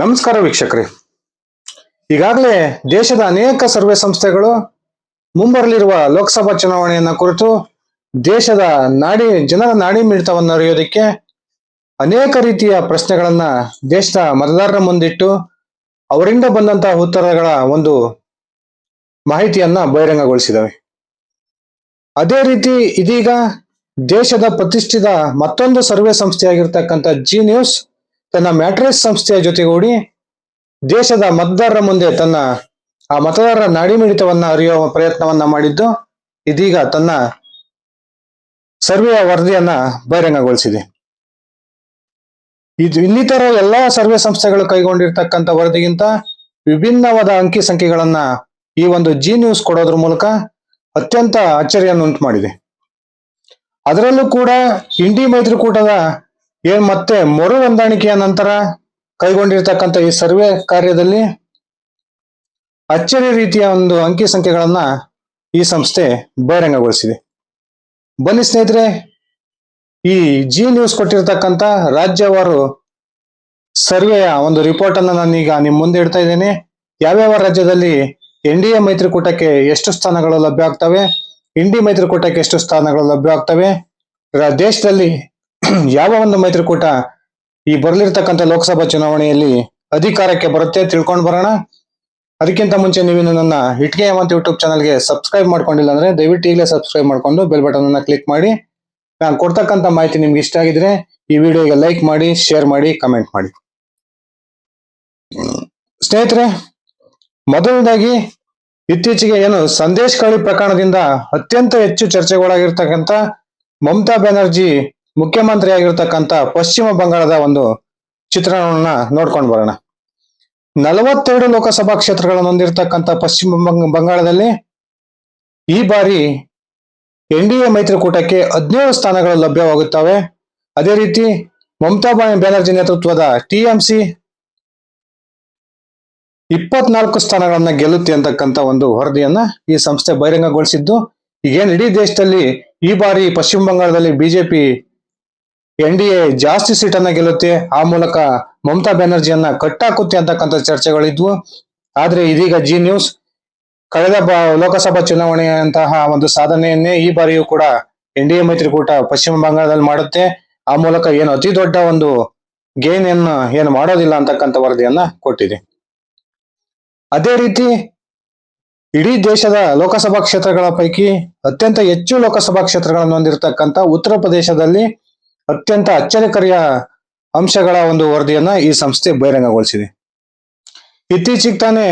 ನಮಸ್ಕಾರ ವೀಕ್ಷಕರೇ. ಈಗಾಗಲೇ ದೇಶದ ಅನೇಕ ಸರ್ವೆ ಸಂಸ್ಥೆಗಳು ಮುಂಬರಲಿರುವ ಲೋಕಸಭಾ ಚುನಾವಣೆಯನ್ನ ಕುರಿತು ದೇಶದ ನಾಡಿ, ಜನರ ನಾಡಿ ಮಿಡಿತವನ್ನು ಅರಿಯೋದಕ್ಕೆ ಅನೇಕ ರೀತಿಯ ಪ್ರಶ್ನೆಗಳನ್ನ ದೇಶದ ಮತದಾರರ ಮುಂದಿಟ್ಟು ಅವರಿಂದ ಬಂದಂತಹ ಉತ್ತರಗಳ ಒಂದು ಮಾಹಿತಿಯನ್ನ ಬಹಿರಂಗಗೊಳಿಸಿದವೆ. ಅದೇ ರೀತಿ ಇದೀಗ ದೇಶದ ಪ್ರತಿಷ್ಠಿತ ಮತ್ತೊಂದು ಸರ್ವೆ ಸಂಸ್ಥೆಯಾಗಿರ್ತಕ್ಕಂಥ ಜಿ ನ್ಯೂಸ್ ತನ್ನ ಮ್ಯಾಟ್ರಿಕ್ಸ್ ಸಂಸ್ಥೆಯ ಜೊತೆಗೂಡಿ ದೇಶದ ಮತದಾರರ ಮುಂದೆ ತನ್ನ ಆ ಮತದಾರರ ನಾಡಿಮಿಡಿತವನ್ನ ಅರಿಯುವ ಪ್ರಯತ್ನವನ್ನ ಮಾಡಿದ್ದು, ಇದೀಗ ತನ್ನ ಸರ್ವೆಯ ವರದಿಯನ್ನ ಬಹಿರಂಗಗೊಳಿಸಿದೆ. ಇದು ಇನ್ನಿತರ ಎಲ್ಲಾ ಸರ್ವೆ ಸಂಸ್ಥೆಗಳು ಕೈಗೊಂಡಿರ್ತಕ್ಕಂಥ ವರದಿಗಿಂತ ವಿಭಿನ್ನವಾದ ಅಂಕಿ ಸಂಖ್ಯೆಗಳನ್ನ ಈ ಒಂದು ಜಿ ನ್ಯೂಸ್ ಕೊಡೋದ್ರ ಮೂಲಕ ಅತ್ಯಂತ ಅಚ್ಚರಿಯನ್ನು ಉಂಟು ಮಾಡಿದೆ ಅದರಲ್ಲೂ ಕೂಡ ಇಂಡಿ ಮೈತ್ರಿಕೂಟದ ಏನ್ ಮತ್ತೆ ಮರು ಹೊಂದಾಣಿಕೆಯ ನಂತರ ಕೈಗೊಂಡಿರ್ತಕ್ಕಂಥ ಈ ಸರ್ವೆ ಕಾರ್ಯದಲ್ಲಿ ಅಚ್ಚರಿ ರೀತಿಯ ಒಂದು ಅಂಕಿ ಸಂಖ್ಯೆಗಳನ್ನ ಈ ಸಂಸ್ಥೆ ಬಹಿರಂಗಗೊಳಿಸಿದೆ. ಬನ್ನಿ ಸ್ನೇಹಿತರೆ, ಈ ಜಿ ನ್ಯೂಸ್ ಕೊಟ್ಟಿರ್ತಕ್ಕಂಥ ರಾಜ್ಯವಾರು ಸರ್ವೆಯ ಒಂದು ರಿಪೋರ್ಟ್ ಅನ್ನ ನಾನೀಗ ನಿಮ್ ಮುಂದೆ ಇಡ್ತಾ ಇದ್ದೇನೆ. ಯಾವ್ಯಾವ ರಾಜ್ಯದಲ್ಲಿ ಎನ್ ಡಿ ಎ ಮೈತ್ರಿಕೂಟಕ್ಕೆ ಎಷ್ಟು ಸ್ಥಾನಗಳು ಲಭ್ಯ ಆಗ್ತವೆ ಇಂಡಿ ಮೈತ್ರಿಕೂಟಕ್ಕೆ ಎಷ್ಟು ಸ್ಥಾನಗಳು ಲಭ್ಯ ಆಗ್ತವೆ ದೇಶದಲ್ಲಿ ಯಾವ ಒಂದು ಮೈತ್ರಿಕೂಟ ಈ ಬರಲಿರ್ತಕ್ಕಂಥ ಲೋಕಸಭಾ ಚುನಾವಣೆಯಲ್ಲಿ ಅಧಿಕಾರಕ್ಕೆ ಬರುತ್ತೆ ತಿಳ್ಕೊಂಡು ಬರೋಣ. ಅದಕ್ಕಿಂತ ಮುಂಚೆ ನೀವು ಇನ್ನು ನನ್ನ ಇಟ್ಕೆ ಅಂತ ಯೂಟ್ಯೂಬ್ ಚಾನಲ್ಗೆ ಸಬ್ಸ್ಕ್ರೈಬ್ ಮಾಡ್ಕೊಂಡಿಲ್ಲ ಅಂದ್ರೆ ದಯವಿಟ್ಟು ಈಗಲೇ ಸಬ್ಸ್ಕ್ರೈಬ್ ಮಾಡ್ಕೊಂಡು ಬೆಲ್ ಬಟನ್ ಅನ್ನ ಕ್ಲಿಕ್ ಮಾಡಿ. ನಾನು ಕೊಡ್ತಕ್ಕಂಥ ಮಾಹಿತಿ ನಿಮ್ಗೆ ಇಷ್ಟ ಆಗಿದ್ರೆ ಈ ವಿಡಿಯೋಗೆ ಲೈಕ್ ಮಾಡಿ, ಶೇರ್ ಮಾಡಿ, ಕಮೆಂಟ್ ಮಾಡಿ. ಸ್ನೇಹಿತರೆ, ಮೊದಲನೇದಾಗಿ ಇತ್ತೀಚೆಗೆ ಏನು ಸಂದೇಶ್ ಕಳಿ ಪ್ರಕರಣದಿಂದ ಅತ್ಯಂತ ಹೆಚ್ಚು ಚರ್ಚೆಗೊಳಗಿರ್ತಕ್ಕಂಥ ಮಮತಾ ಬ್ಯಾನರ್ಜಿ ಮುಖ್ಯಮಂತ್ರಿ ಆಗಿರ್ತಕ್ಕಂಥ ಪಶ್ಚಿಮ ಬಂಗಾಳದ ಒಂದು ಚಿತ್ರಣವನ್ನ ನೋಡ್ಕೊಂಡು ಬರೋಣ. ನಲವತ್ತೆರಡು ಲೋಕಸಭಾ ಕ್ಷೇತ್ರಗಳನ್ನು ಹೊಂದಿರತಕ್ಕಂಥ ಪಶ್ಚಿಮ ಬಂಗ, ಬಂಗಾಳದಲ್ಲಿ ಈ ಬಾರಿ ಎನ್ ಡಿ ಎ ಮೈತ್ರಿಕೂಟಕ್ಕೆ ಹದಿನೇಳು ಸ್ಥಾನಗಳು ಲಭ್ಯವಾಗುತ್ತವೆ. ಅದೇ ರೀತಿ ಮಮತಾ ಬ್ಯಾನರ್ಜಿ ನೇತೃತ್ವದ ಟಿಎಂಸಿ ಇಪ್ಪತ್ನಾಲ್ಕು ಸ್ಥಾನಗಳನ್ನ ಗೆಲ್ಲುತ್ತೆ ಅಂತಕ್ಕಂಥ ಒಂದು ವರದಿಯನ್ನ ಈ ಸಂಸ್ಥೆ ಬಹಿರಂಗಗೊಳಿಸಿದ್ದು. ಈಗೇನು ಇಡೀ ದೇಶದಲ್ಲಿ ಈ ಬಾರಿ ಪಶ್ಚಿಮ ಬಂಗಾಳದಲ್ಲಿ ಬಿಜೆಪಿ ಎನ್ ಡಿ ಎ ಜಾಸ್ತಿ ಸೀಟನ್ನ ಗೆಲ್ಲುತ್ತೆ. ಆ ಮೂಲಕ ಮಮತಾ ಬ್ಯಾನರ್ಜಿಯನ್ನ ಕಟ್ಟಾಕುತ್ತೆ ಅಂತಕ್ಕಂಥ ಚರ್ಚೆಗಳಿದ್ವು. ಆದ್ರೆ ಇದೀಗ ಜಿ ನ್ಯೂಸ್ ಕಳೆದ ಲೋಕಸಭಾ ಚುನಾವಣೆಯಂತಹ ಒಂದು ಸಾಧನೆಯನ್ನೇ ಈ ಬಾರಿಯೂ ಕೂಡ ಎನ್ ಡಿ ಎ ಮೈತ್ರಿಕೂಟ ಪಶ್ಚಿಮ ಬಂಗಾಳದಲ್ಲಿ ಮಾಡುತ್ತೆ. ಆ ಮೂಲಕ ಏನು ಅತಿ ದೊಡ್ಡ ಒಂದು ಗೇನ್ ಏನು ಏನು ಮಾಡೋದಿಲ್ಲ ಅಂತಕ್ಕಂಥ ವರದಿಯನ್ನ ಕೊಟ್ಟಿದೆ. ಅದೇ ರೀತಿ ಇಡೀ ದೇಶದ ಲೋಕಸಭಾ ಕ್ಷೇತ್ರಗಳ ಪೈಕಿ ಅತ್ಯಂತ ಹೆಚ್ಚು ಲೋಕಸಭಾ ಕ್ಷೇತ್ರಗಳನ್ನು ಹೊಂದಿರತಕ್ಕಂಥ ಉತ್ತರ ಪ್ರದೇಶದಲ್ಲಿ ಅತ್ಯಂತ ಅಚ್ಚರಿಕರಿಯ ಅಂಶಗಳ ಒಂದು ವರದಿಯನ್ನ ಈ ಸಂಸ್ಥೆ ಬಹಿರಂಗಗೊಳಿಸಿದೆ. ಇತ್ತೀಚೆಗೆ ತಾನೇ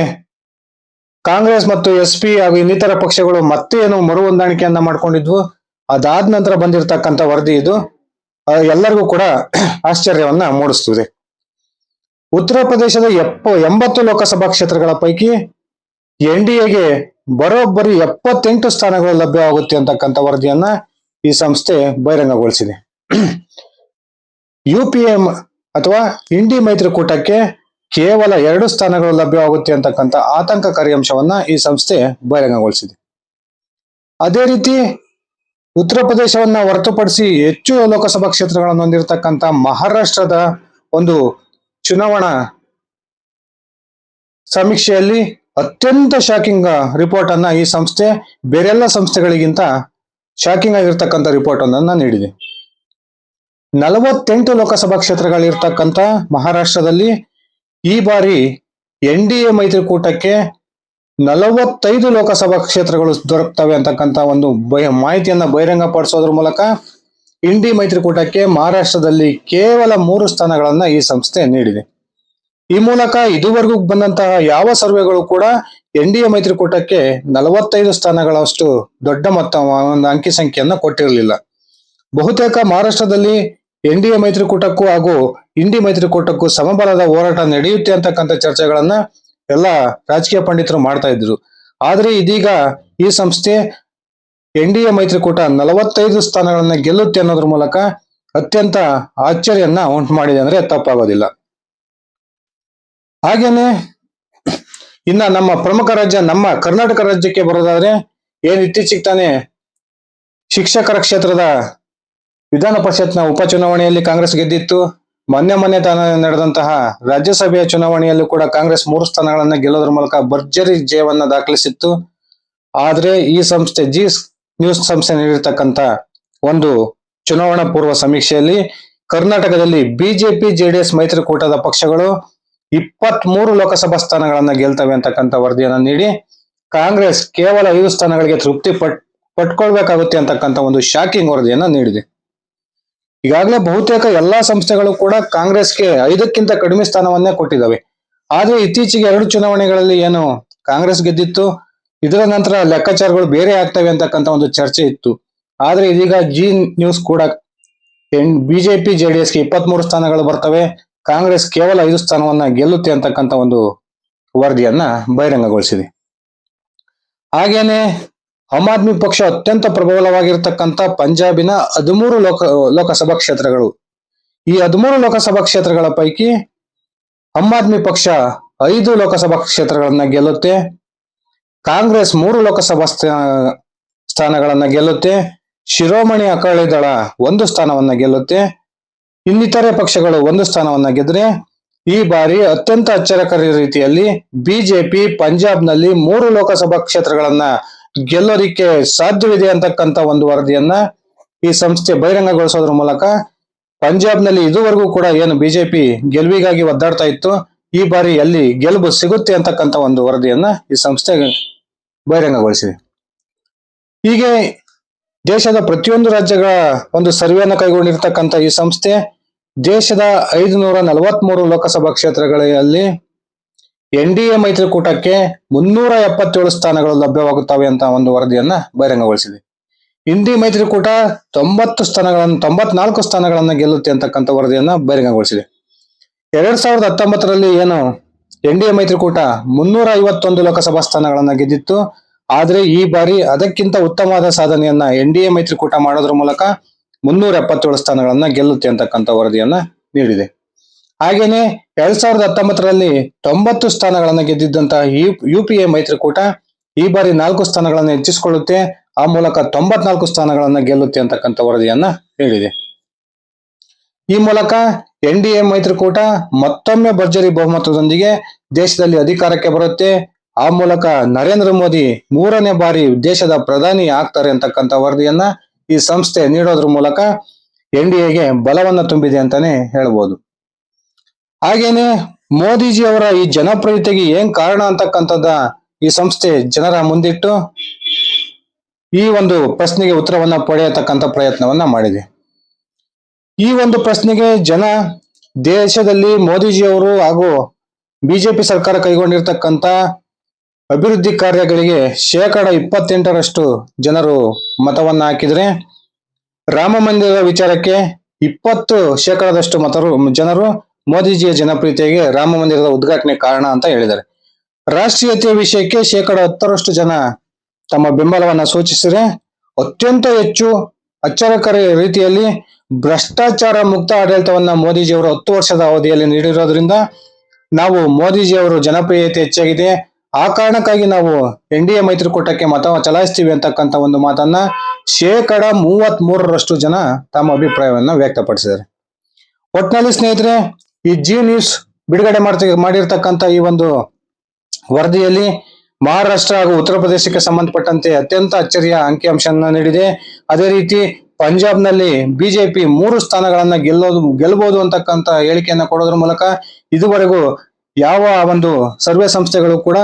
ಕಾಂಗ್ರೆಸ್ ಮತ್ತು ಎಸ್ ಪಿ ಹಾಗೂ ಇನ್ನಿತರ ಪಕ್ಷಗಳು ಮತ್ತೆ ಏನು ಮರು ಹೊಂದಾಣಿಕೆಯನ್ನ ಮಾಡ್ಕೊಂಡಿದ್ವು. ಅದಾದ ನಂತರ ಬಂದಿರತಕ್ಕಂಥ ವರದಿ ಇದು. ಎಲ್ಲರಿಗೂ ಕೂಡ ಆಶ್ಚರ್ಯವನ್ನ ಮೂಡಿಸ್ತದೆ. ಉತ್ತರ ಪ್ರದೇಶದ ಎಪ್ಪ, ಎಂಬತ್ತು ಲೋಕಸಭಾ ಕ್ಷೇತ್ರಗಳ ಪೈಕಿ ಎನ್ ಡಿ ಎಗೆ ಬರೋಬ್ಬರಿ ಎಪ್ಪತ್ತೆಂಟು ಸ್ಥಾನಗಳು ಲಭ್ಯವಾಗುತ್ತೆ ಅಂತಕ್ಕಂಥ ವರದಿಯನ್ನ ಈ ಸಂಸ್ಥೆ ಬಹಿರಂಗಗೊಳಿಸಿದೆ. ಯು ಪಿ ಎಂ ಅಥವಾ ಇಂಡಿ ಮೈತ್ರಿಕೂಟಕ್ಕೆ ಕೇವಲ ಎರಡು ಸ್ಥಾನಗಳು ಲಭ್ಯವಾಗುತ್ತೆ ಅಂತಕ್ಕಂಥ ಆತಂಕಕಾರಿ ಅಂಶವನ್ನ ಈ ಸಂಸ್ಥೆ ಬಹಿರಂಗಗೊಳಿಸಿದೆ. ಅದೇ ರೀತಿ ಉತ್ತರ ಪ್ರದೇಶವನ್ನ ಹೊರತುಪಡಿಸಿ ಹೆಚ್ಚು ಲೋಕಸಭಾ ಕ್ಷೇತ್ರಗಳನ್ನು ಹೊಂದಿರತಕ್ಕಂಥ ಮಹಾರಾಷ್ಟ್ರದ ಒಂದು ಚುನಾವಣಾ ಸಮೀಕ್ಷೆಯಲ್ಲಿ ಅತ್ಯಂತ ಶಾಕಿಂಗ್ ರಿಪೋರ್ಟ್ ಅನ್ನ ಈ ಸಂಸ್ಥೆ ಬೇರೆಲ್ಲ ಸಂಸ್ಥೆಗಳಿಗಿಂತ ಶಾಕಿಂಗ್ ಆಗಿರ್ತಕ್ಕಂಥ ರಿಪೋರ್ಟ್ ಒಂದನ್ನು ನೀಡಿದೆ. ನಲವತ್ತೆಂಟು ಲೋಕಸಭಾ ಕ್ಷೇತ್ರಗಳಿರ್ತಕ್ಕಂಥ ಮಹಾರಾಷ್ಟ್ರದಲ್ಲಿ ಈ ಬಾರಿ ಎನ್ ಡಿ ಎ ಮೈತ್ರಿಕೂಟಕ್ಕೆ ನಲವತ್ತೈದು ಲೋಕಸಭಾ ಕ್ಷೇತ್ರಗಳು ದೊರಕ್ತವೆ ಅಂತಕ್ಕಂಥ ಒಂದು ಬಯ ಮಾಹಿತಿಯನ್ನು ಬಹಿರಂಗಪಡಿಸೋದ್ರ ಮೂಲಕ ಇಂಡಿ ಮೈತ್ರಿಕೂಟಕ್ಕೆ ಮಹಾರಾಷ್ಟ್ರದಲ್ಲಿ ಕೇವಲ ಮೂರು ಸ್ಥಾನಗಳನ್ನ ಈ ಸಂಸ್ಥೆ ನೀಡಿದೆ. ಈ ಮೂಲಕ ಇದುವರೆಗೂ ಬಂದಂತಹ ಯಾವ ಸರ್ವೆಗಳು ಕೂಡ ಎನ್ ಡಿ ಎ ಮೈತ್ರಿಕೂಟಕ್ಕೆ ನಲವತ್ತೈದು ಸ್ಥಾನಗಳಷ್ಟು ದೊಡ್ಡ ಮೊತ್ತ, ಒಂದು ಅಂಕಿ ಸಂಖ್ಯೆಯನ್ನು ಕೊಟ್ಟಿರಲಿಲ್ಲ. ಬಹುತೇಕ ಮಹಾರಾಷ್ಟ್ರದಲ್ಲಿ ಎನ್ ಡಿ ಎ ಮೈತ್ರಿಕೂಟಕ್ಕೂ ಹಾಗೂ ಇಂಡಿ ಮೈತ್ರಿಕೂಟಕ್ಕೂ ಸಮಬಲದ ಹೋರಾಟ ನಡೆಯುತ್ತೆ ಅಂತಕ್ಕಂಥ ಚರ್ಚೆಗಳನ್ನ ಎಲ್ಲ ರಾಜಕೀಯ ಪಂಡಿತರು ಮಾಡ್ತಾ ಇದ್ರು. ಆದರೆ ಇದೀಗ ಈ ಸಂಸ್ಥೆ ಎನ್ ಡಿ ಎ ಮೈತ್ರಿಕೂಟ ನಲವತ್ತೈದು ಸ್ಥಾನಗಳನ್ನ ಗೆಲ್ಲುತ್ತೆ ಅನ್ನೋದ್ರ ಮೂಲಕ ಅತ್ಯಂತ ಆಶ್ಚರ್ಯನ್ನ ಉಂಟು ಮಾಡಿದೆ ಅಂದ್ರೆ ತಪ್ಪಾಗೋದಿಲ್ಲ. ಹಾಗೇನೆ ಇನ್ನ ನಮ್ಮ ಪ್ರಮುಖ ರಾಜ್ಯ ನಮ್ಮ ಕರ್ನಾಟಕ ರಾಜ್ಯಕ್ಕೆ ಬರೋದಾದ್ರೆ ಏನ್ ಇತ್ತೀಚೆಗೆ ತಾನೇ ಶಿಕ್ಷಕರ ಕ್ಷೇತ್ರದ ವಿಧಾನ ಪರಿಷತ್ನ ಉಪಚುನಾವಣೆಯಲ್ಲಿ ಕಾಂಗ್ರೆಸ್ ಗೆದ್ದಿತ್ತು. ಮೊನ್ನೆ ಮೊನ್ನೆ ತಾನ ನಡೆದಂತಹ ರಾಜ್ಯಸಭೆಯ ಚುನಾವಣೆಯಲ್ಲೂ ಕೂಡ ಕಾಂಗ್ರೆಸ್ ಮೂರು ಸ್ಥಾನಗಳನ್ನ ಗೆಲ್ಲೋದ್ರ ಮೂಲಕ ಭರ್ಜರಿ ಜಯವನ್ನ ದಾಖಲಿಸಿತ್ತು. ಆದ್ರೆ ಈ ಸಂಸ್ಥೆ, ಜಿ ನ್ಯೂಸ್ ಸಂಸ್ಥೆ ನೀಡಿರ್ತಕ್ಕಂತ ಒಂದು ಚುನಾವಣಾ ಪೂರ್ವ ಸಮೀಕ್ಷೆಯಲ್ಲಿ ಕರ್ನಾಟಕದಲ್ಲಿ ಬಿಜೆಪಿ, ಜೆಡಿಎಸ್ ಮೈತ್ರಿಕೂಟದ ಪಕ್ಷಗಳು ಇಪ್ಪತ್ತ್ ಮೂರು ಲೋಕಸಭಾ ಸ್ಥಾನಗಳನ್ನ ಗೆಲ್ತವೆ ಅಂತಕ್ಕಂಥ ವರದಿಯನ್ನ ನೀಡಿ ಕಾಂಗ್ರೆಸ್ ಕೇವಲ ಐದು ಸ್ಥಾನಗಳಿಗೆ ತೃಪ್ತಿ ಪಟ್, ಪಟ್ಕೊಳ್ಬೇಕಾಗುತ್ತೆ ಅಂತಕ್ಕಂಥ ಒಂದು ಶಾಕಿಂಗ್ ವರದಿಯನ್ನ ನೀಡಿದೆ. ಈಗಾಗಲೇ ಬಹುತೇಕ ಎಲ್ಲಾ ಸಂಸ್ಥೆಗಳು ಕೂಡ ಕಾಂಗ್ರೆಸ್ಗೆ ಐದಕ್ಕಿಂತ ಕಡಿಮೆ ಸ್ಥಾನವನ್ನೇ ಕೊಟ್ಟಿದ್ದಾವೆ. ಆದ್ರೆ ಇತ್ತೀಚೆಗೆ ಎರಡು ಚುನಾವಣೆಗಳಲ್ಲಿ ಏನು ಕಾಂಗ್ರೆಸ್ ಗೆದ್ದಿತ್ತು, ಇದರ ನಂತರ ಲೆಕ್ಕಾಚಾರಗಳು ಬೇರೆ ಆಗ್ತವೆ ಅಂತಕ್ಕಂಥ ಒಂದು ಚರ್ಚೆ ಇತ್ತು. ಆದ್ರೆ ಇದೀಗ ಜಿ ನ್ಯೂಸ್ ಕೂಡ ಬಿಜೆಪಿ, ಜೆಡಿಎಸ್ಗೆ ಇಪ್ಪತ್ಮೂರು ಸ್ಥಾನಗಳು ಬರ್ತವೆ, ಕಾಂಗ್ರೆಸ್ ಕೇವಲ ಐದು ಸ್ಥಾನವನ್ನ ಗೆಲ್ಲುತ್ತೆ ಅಂತಕ್ಕಂಥ ಒಂದು ವರದಿಯನ್ನ ಬಹಿರಂಗಗೊಳಿಸಿದೆ. ಹಾಗೇನೆ ಆಮ್ ಆದ್ಮಿ ಪಕ್ಷ ಅತ್ಯಂತ ಪ್ರಬಲವಾಗಿರ್ತಕ್ಕಂಥ ಪಂಜಾಬಿನ ಹದಿಮೂರು ಲೋಕ, ಲೋಕಸಭಾ ಕ್ಷೇತ್ರಗಳು. ಈ ಹದಿಮೂರು ಲೋಕಸಭಾ ಕ್ಷೇತ್ರಗಳ ಪೈಕಿ ಆಮ್ ಆದ್ಮಿ ಪಕ್ಷ ಐದು ಲೋಕಸಭಾ ಕ್ಷೇತ್ರಗಳನ್ನ ಗೆಲ್ಲುತ್ತೆ. ಕಾಂಗ್ರೆಸ್ ಮೂರು ಲೋಕಸಭಾ ಸ್ಥಾ- ಸ್ಥಾನಗಳನ್ನ ಗೆಲ್ಲುತ್ತೆ. ಶಿರೋಮಣಿ ಅಕಾಲಿ ದಳ ಒಂದು ಸ್ಥಾನವನ್ನ ಗೆಲ್ಲುತ್ತೆ. ಇನ್ನಿತರೆ ಪಕ್ಷಗಳು ಒಂದು ಸ್ಥಾನವನ್ನ ಗೆದ್ರೆ ಈ ಬಾರಿ ಅತ್ಯಂತ ಅಚ್ಚರಕರ ರೀತಿಯಲ್ಲಿ ಬಿಜೆಪಿ ಪಂಜಾಬ್ನಲ್ಲಿ ಮೂರು ಲೋಕಸಭಾ ಕ್ಷೇತ್ರಗಳನ್ನ ಗೆಲ್ಲೋದಿಕ್ಕೆ ಸಾಧ್ಯವಿದೆ ಅಂತಕ್ಕಂತ ಒಂದು ವರದಿಯನ್ನ ಈ ಸಂಸ್ಥೆ ಬಹಿರಂಗಗೊಳಿಸೋದ್ರ ಮೂಲಕ ಪಂಜಾಬ್ನಲ್ಲಿ ಇದುವರೆಗೂ ಕೂಡ ಏನು ಬಿಜೆಪಿ ಗೆಲುವಿಗಾಗಿ ಒದ್ದಾಡ್ತಾ ಇತ್ತು, ಈ ಬಾರಿ ಅಲ್ಲಿ ಗೆಲುವು ಸಿಗುತ್ತೆ ಅಂತಕ್ಕಂತ ಒಂದು ವರದಿಯನ್ನ ಈ ಸಂಸ್ಥೆ ಬಹಿರಂಗಗೊಳಿಸಿದೆ. ಹೀಗೆ ದೇಶದ ಪ್ರತಿಯೊಂದು ರಾಜ್ಯಗಳ ಒಂದು ಸರ್ವೆಯನ್ನು ಕೈಗೊಂಡಿರ್ತಕ್ಕಂಥ ಈ ಸಂಸ್ಥೆ ದೇಶದ ಐದುನೂರ ನಲವತ್ಮೂರು ಲೋಕಸಭಾ ಕ್ಷೇತ್ರಗಳಲ್ಲಿ ಎನ್ ಡಿ ಎ ಮೈತ್ರಿಕೂಟಕ್ಕೆ ಮುನ್ನೂರ ಎಪ್ಪತ್ತೇಳು ಸ್ಥಾನಗಳು ಲಭ್ಯವಾಗುತ್ತವೆ ಅಂತ ಒಂದು ವರದಿಯನ್ನ ಬಹಿರಂಗಗೊಳಿಸಿದೆ. ಹಿಂದಿ ಮೈತ್ರಿಕೂಟ ತೊಂಬತ್ತು ಸ್ಥಾನಗಳನ್ನು, ತೊಂಬತ್ನಾಲ್ಕು ಸ್ಥಾನಗಳನ್ನು ಗೆಲ್ಲುತ್ತೆ ಅಂತಕ್ಕಂಥ ವರದಿಯನ್ನ ಬಹಿರಂಗಗೊಳಿಸಿದೆ. ಎರಡ್ ಸಾವಿರದ ಹತ್ತೊಂಬತ್ತರಲ್ಲಿ ಏನು ಎನ್ ಡಿ ಎ ಮೈತ್ರಿಕೂಟ ಮುನ್ನೂರ ಐವತ್ತೊಂದು ಲೋಕಸಭಾ ಸ್ಥಾನಗಳನ್ನ ಗೆದ್ದಿತ್ತು. ಆದ್ರೆ ಈ ಬಾರಿ ಅದಕ್ಕಿಂತ ಉತ್ತಮವಾದ ಸಾಧನೆಯನ್ನ ಎನ್ ಡಿ ಎ ಮೈತ್ರಿಕೂಟ ಮಾಡೋದ್ರ ಮೂಲಕ ಮುನ್ನೂರ ಎಪ್ಪತ್ತೇಳು ಸ್ಥಾನಗಳನ್ನ ಗೆಲ್ಲುತ್ತೆ ಅಂತಕ್ಕಂಥ ವರದಿಯನ್ನ ನೀಡಿದೆ. ಹಾಗೇನೆ ಎರಡ್ ಸಾವಿರದ ಹತ್ತೊಂಬತ್ತರಲ್ಲಿ ತೊಂಬತ್ತು ಸ್ಥಾನಗಳನ್ನು ಗೆದ್ದಿದ್ದಂತಹ ಯು ಪಿ ಎ ಮೈತ್ರಿಕೂಟ ಈ ಬಾರಿ ನಾಲ್ಕು ಸ್ಥಾನಗಳನ್ನು ಹೆಚ್ಚಿಸಿಕೊಳ್ಳುತ್ತೆ. ಆ ಮೂಲಕ ತೊಂಬತ್ನಾಲ್ಕು ಸ್ಥಾನಗಳನ್ನು ಗೆಲ್ಲುತ್ತೆ ಅಂತಕ್ಕಂಥ ವರದಿಯನ್ನ ಹೇಳಿದೆ. ಈ ಮೂಲಕ ಎನ್ ಡಿ ಎ ಮೈತ್ರಿಕೂಟ ಮತ್ತೊಮ್ಮೆ ಭರ್ಜರಿ ಬಹುಮತದೊಂದಿಗೆ ದೇಶದಲ್ಲಿ ಅಧಿಕಾರಕ್ಕೆ ಬರುತ್ತೆ. ಆ ಮೂಲಕ ನರೇಂದ್ರ ಮೋದಿ ಮೂರನೇ ಬಾರಿ ದೇಶದ ಪ್ರಧಾನಿ ಆಗ್ತಾರೆ ಅಂತಕ್ಕಂಥ ವರದಿಯನ್ನ ಈ ಸಂಸ್ಥೆ ನೀಡೋದ್ರ ಮೂಲಕ ಎನ್ ಡಿ ಎಗೆ ಬಲವನ್ನ ತುಂಬಿದೆ ಅಂತಾನೆ ಹೇಳ್ಬೋದು. ಹಾಗೇನೆ ಮೋದಿಜಿ ಅವರ ಈ ಜನಪ್ರಿಯತೆಗೆ ಏನ್ ಕಾರಣ ಅಂತಕ್ಕಂಥದ್ದ ಈ ಸಂಸ್ಥೆ ಜನರ ಮುಂದಿಟ್ಟು ಈ ಒಂದು ಪ್ರಶ್ನೆಗೆ ಉತ್ತರವನ್ನ ಪಡೆಯತಕ್ಕಂಥ ಪ್ರಯತ್ನವನ್ನ ಮಾಡಿದೆ. ಈ ಒಂದು ಪ್ರಶ್ನೆಗೆ ಜನ ದೇಶದಲ್ಲಿ ಮೋದಿಜಿ ಅವರು ಹಾಗೂ ಬಿಜೆಪಿ ಸರ್ಕಾರ ಕೈಗೊಂಡಿರ್ತಕ್ಕಂಥ ಅಭಿವೃದ್ಧಿ ಕಾರ್ಯಗಳಿಗೆ ಶೇಕಡ ಇಪ್ಪತ್ತೆಂಟರಷ್ಟು ಜನರು ಮತವನ್ನ ಹಾಕಿದ್ರೆ ರಾಮ ಮಂದಿರ ವಿಚಾರಕ್ಕೆ ಇಪ್ಪತ್ತು ಶೇಕಡದಷ್ಟು ಮತರು ಜನರು ಮೋದಿಜಿಯ ಜನಪ್ರಿಯತೆಗೆ ರಾಮ ಮಂದಿರದ ಉದ್ಘಾಟನೆ ಕಾರಣ ಅಂತ ಹೇಳಿದ್ದಾರೆ. ರಾಷ್ಟ್ರೀಯತೆಯ ವಿಷಯಕ್ಕೆ ಶೇಕಡ ಹತ್ತರಷ್ಟು ಜನ ತಮ್ಮ ಬೆಂಬಲವನ್ನ ಸೂಚಿಸಿದರೆ ಅತ್ಯಂತ ಹೆಚ್ಚು ಅಚ್ಚರಕರ ರೀತಿಯಲ್ಲಿ ಭ್ರಷ್ಟಾಚಾರ ಮುಕ್ತ ಆಡಳಿತವನ್ನ ಮೋದಿಜಿಯವರು ಹತ್ತು ವರ್ಷದ ಅವಧಿಯಲ್ಲಿ ನೀಡಿರೋದ್ರಿಂದ ನಾವು ಮೋದಿಜಿಯವರು ಜನಪ್ರಿಯತೆ ಹೆಚ್ಚಾಗಿದೆ. ಆ ಕಾರಣಕ್ಕಾಗಿ ನಾವು ಎನ್ ಡಿ ಎ ಮೈತ್ರಿಕೂಟಕ್ಕೆ ಮತ ಚಲಾಯಿಸ್ತೀವಿ ಅಂತಕ್ಕಂಥ ಒಂದು ಮಾತನ್ನ ಶೇಕಡ ಮೂವತ್ತ್ ಮೂರರಷ್ಟು ಜನ ತಮ್ಮ ಅಭಿಪ್ರಾಯವನ್ನ ವ್ಯಕ್ತಪಡಿಸಿದ್ದಾರೆ. ಒಟ್ನಲ್ಲಿ ಸ್ನೇಹಿತರೆ ಈ ಜಿ ನ್ಯೂಸ್ ಬಿಡುಗಡೆ ಮಾಡ್ತ ಮಾಡಿರ್ತಕ್ಕಂಥ ಈ ಒಂದು ವರದಿಯಲ್ಲಿ ಮಹಾರಾಷ್ಟ್ರ ಹಾಗೂ ಉತ್ತರ ಪ್ರದೇಶಕ್ಕೆ ಸಂಬಂಧಪಟ್ಟಂತೆ ಅತ್ಯಂತ ಅಚ್ಚರಿಯ ಅಂಕಿಅಂಶ ನೀಡಿದೆ. ಅದೇ ರೀತಿ ಪಂಜಾಬ್ನಲ್ಲಿ ಬಿಜೆಪಿ ಮೂರು ಸ್ಥಾನಗಳನ್ನ ಗೆಲ್ಲೋದು ಗೆಲ್ಲಬಹುದು ಅಂತಕ್ಕಂಥ ಹೇಳಿಕೆಯನ್ನ ಕೊಡೋದ್ರ ಮೂಲಕ ಇದುವರೆಗೂ ಯಾವ ಒಂದು ಸರ್ವೆ ಸಂಸ್ಥೆಗಳು ಕೂಡ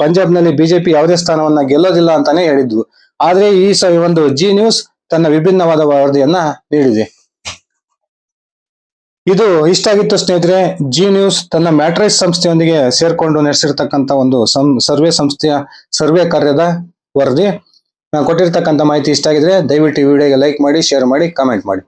ಪಂಜಾಬ್ನಲ್ಲಿ ಬಿಜೆಪಿ ಯಾವುದೇ ಸ್ಥಾನವನ್ನ ಗೆಲ್ಲೋದಿಲ್ಲ ಅಂತಾನೆ ಹೇಳಿದ್ವು. ಆದ್ರೆ ಈ ಒಂದು ಜಿ ನ್ಯೂಸ್ ತನ್ನ ವಿಭಿನ್ನವಾದ ವರದಿಯನ್ನ ನೀಡಿದೆ. ಇದು ಇಷ್ಟ ಆಗಿತ್ತು ಸ್ನೇಹಿತರೆ ಜಿ ನ್ಯೂಸ್ ತನ್ನ ಮ್ಯಾಟ್ರೈಸ್ ಸಂಸ್ಥೆಯೊಂದಿಗೆ ಸೇರ್ಕೊಂಡು ನಡೆಸಿರ್ತಕ್ಕಂಥ ಒಂದು ಸರ್ವೆ ಸಂಸ್ಥೆಯ ಸರ್ವೆ ಕಾರ್ಯದ ವರದಿ. ನಾನು ಕೊಟ್ಟಿರ್ತಕ್ಕಂಥ ಮಾಹಿತಿ ಇಷ್ಟ ಆಗಿದ್ರೆ ದಯವಿಟ್ಟು ಈ ವಿಡಿಯೋಗೆ ಲೈಕ್ ಮಾಡಿ ಶೇರ್ ಮಾಡಿ ಕಾಮೆಂಟ್ ಮಾಡಿ.